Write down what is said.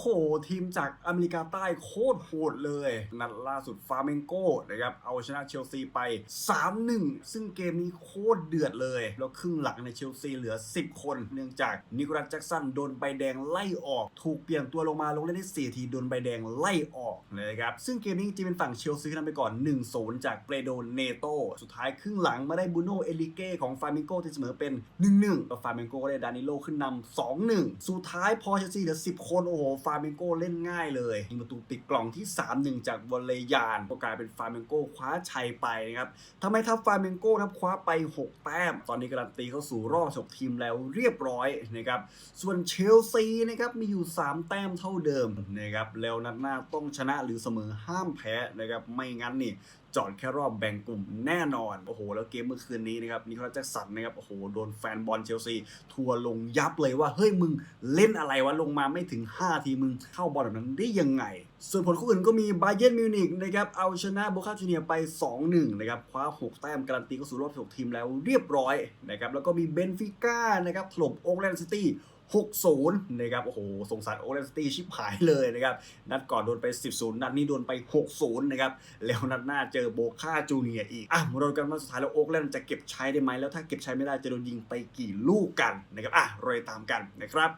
โห ทีมจากอเมริกาใต้โคตรโหดเลย นัดล่าสุดฟาเมนโกนะครับเอาชนะเชลซีไป 3-1 ซึ่งเกมนี้โคตรเดือดเลย แล้วครึ่งหลังในเชลซีเหลือ 10 คน เนื่องจากนิโคลัสแจ็กสันโดนใบแดงไล่ออก ถูกเปลี่ยนตัวลงมาลงเล่นได้4ทีโดนใบแดงไล่ออกนะครับซึ่งเกมนี้จริงเป็นฝั่งเชลซีนำไปก่อน 1-0 จากเปโดเนโตสุดท้ายครึ่งหลังมาได้บูโนเอลิเก้ของฟาเมนโกที่เสมอเป็น 1-1แล้วฟาเมนโกก็ได้ดานิโลขึ้นนำ2-1 สุดท้ายพอเชลซีเหลือ 10 คนโอ้โหฟาเมนโกเล่นง่ายเลยยิงประตูปิดกล่องที่ 3-1 จากวอลเลยานก็กลายเป็นฟาเมนโกคว้าชัยไปนะครับทำให้ทัพฟาเมนโกนะครับคว้าไป 6 แต้ม ตอนนี้การันตีเข้าสู่รอบ16ทีมแล้วเรียบร้อยนะครับส่วนเชลซีนะครับมีอยู่ 3 แต้มเท่าเดิมนะครับแล้วนัดหน้าต้องชนะหรือเสมอห้ามแพ้นะครับไม่งั้นนี่จอดแค่รอบแบ่งกลุ่มแน่นอน โอ้โห แล้วเกมเมื่อคืนนี้นะครับนิโคลัสแจ็คสันนะครับ โอ้โห โดนแฟนบอลเชลซี ทัวร์ลงยับเลยว่า เฮ้ยมึงเล่นอะไรวะ ลงมาไม่ถึง 5 ทีมึงเข้าบอลแบบนั้นได้ยังไง ส่วนผลคู่อื่นก็มีบาเยิร์นมิวนิกนะครับเอาชนะโบคาจูเนียไป 2-1นะครับคว้า 6 แต้มการันตีเข้าสู่รอบ16ทีมแล้วเรียบร้อยนะครับแล้วก็มีเบนฟิก้านะครับถล่มโอ๊กแลนด์ซิตี้6-0นะครับ โอ้โห สงสารโอเลนสตีชิบหายเลยนะครับ นัดก่อนโดนไป 10-0 นัดนี้โดนไป 6-0 นะครับ แล้วนัดหน้าเจอโบคาจูเนียอีก อะมาดูกันว่าสุดท้ายแล้วโอ๊กแลนจะเก็บใช้ได้ไหม แล้วถ้าเก็บใช้ไม่ได้จะโดนยิงไปกี่ลูกกันนะครับ อะรอตามกันนะครับ